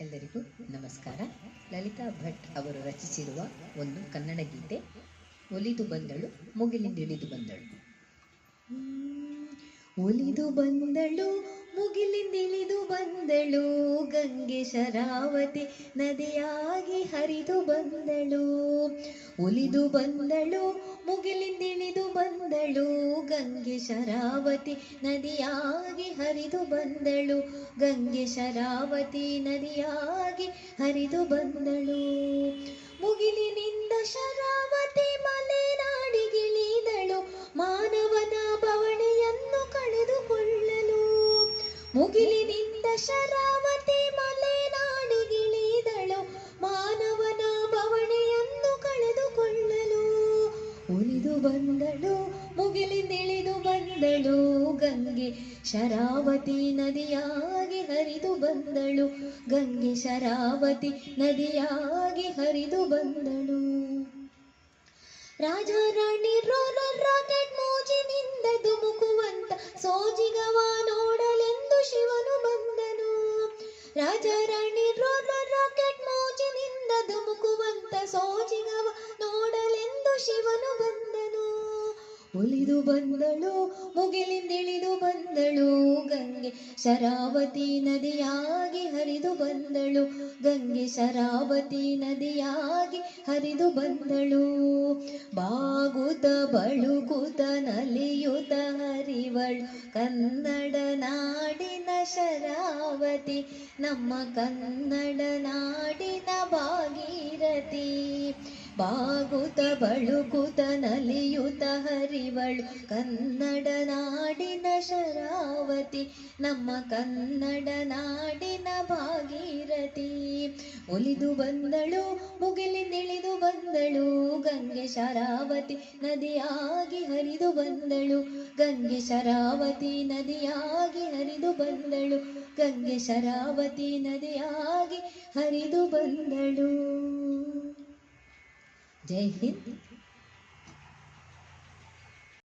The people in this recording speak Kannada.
ಎಲ್ಲರಿಗೂ ನಮಸ್ಕಾರ. ಲಲಿತಾ ಭಟ್ ಅವರು ರಚಿಸಿರುವ ಒಂದು ಕನ್ನಡ ಗೀತೆ, ಒಲಿದು ಬಂದಳು, ಮುಗಿಲಿಂದಿಳಿದು ಬಂದಳು ಒಲಿದು ಬಂದಳು, ಮುಗಿಲಿಂದಿಳಿದು ಬಂದಳು ಗಂಗೆ ಶರಾವತಿ ನದಿಯಾಗಿ ಹರಿದು ಬಂದಳು ಒಲಿದು ಬಂದಳು ಮುಗಿಲಿಂದಿಳಿದು ಬಂದಳು, ಗಂಗೆ ಶರಾವತಿ ನದಿಯಾಗಿ ಹರಿದು ಬಂದಳು. ಗಂಗೆ ಶರಾವತಿ ನದಿಯಾಗಿ ಹರಿದು ಬಂದಳು. ಮುಗಿಲಿನಿಂದ ಶರಾವತಿ ಮಲೆನಾಡಿಗಿಳಿದಳು ಮಾನವನ ಬವಣೆಯನ್ನು ಕಳೆದುಕೊಳ್ಳಲು ಮುಗಿಲಿನಿಂದ ಶರಾವತಿ ಬಂದಳು ಗಂಗೆ. ಶರಾವತಿ ನದಿಯಾಗಿ ಹರಿದು ಬಂದಳು. ಗಂಗೆ ಶರಾವತಿ ನದಿಯಾಗಿ ಹರಿದು ಬಂದಳು. ರಾಜ ರಾಣಿ ರೋಲರ್ ಉಳಿದು ಬಂದಳು, ಮುಗಿಲಿಂದಿಳಿದು ಬಂದಳು. ಗಂಗೆ ಶರಾವತಿ ನದಿಯಾಗಿ ಹರಿದು ಬಂದಳು. ಗಂಗೆ ಶರಾವತಿ ನದಿಯಾಗಿ ಹರಿದು ಬಂದಳು. ಬಾಗುತ ಬಳುಕುತ ನಲಿಯುತ ಹರಿವಳು. ಕನ್ನಡ ನಾಡಿನ ಶರಾವತಿ, ನಮ್ಮ ಕನ್ನಡ ನಾಡಿನ ಭಾಗೀರಥಿ. ಬಾಗುತ ಬಳುಕುತ ನಲಿಯುತ ಹರಿವಳು. ಕನ್ನಡ ನಾಡಿನ ಶರಾವತಿ, ನಮ್ಮ ಕನ್ನಡ ನಾಡಿನ ಭಾಗೀರಥಿ. ಒಲಿದು ಬಂದಳು ಮುಗಿಲಿಂದಿಳಿದು ಬಂದಳು. ಗಂಗೆ ಶರಾವತಿ ನದಿಯಾಗಿ ಹರಿದು ಬಂದಳು. ಗಂಗೆ ಶರಾವತಿ ನದಿಯಾಗಿ ಹರಿದು ಬಂದಳು. ಗಂಗೆ ಶರಾವತಿ ನದಿಯಾಗಿ ಹರಿದು ಬಂದಳು. 对。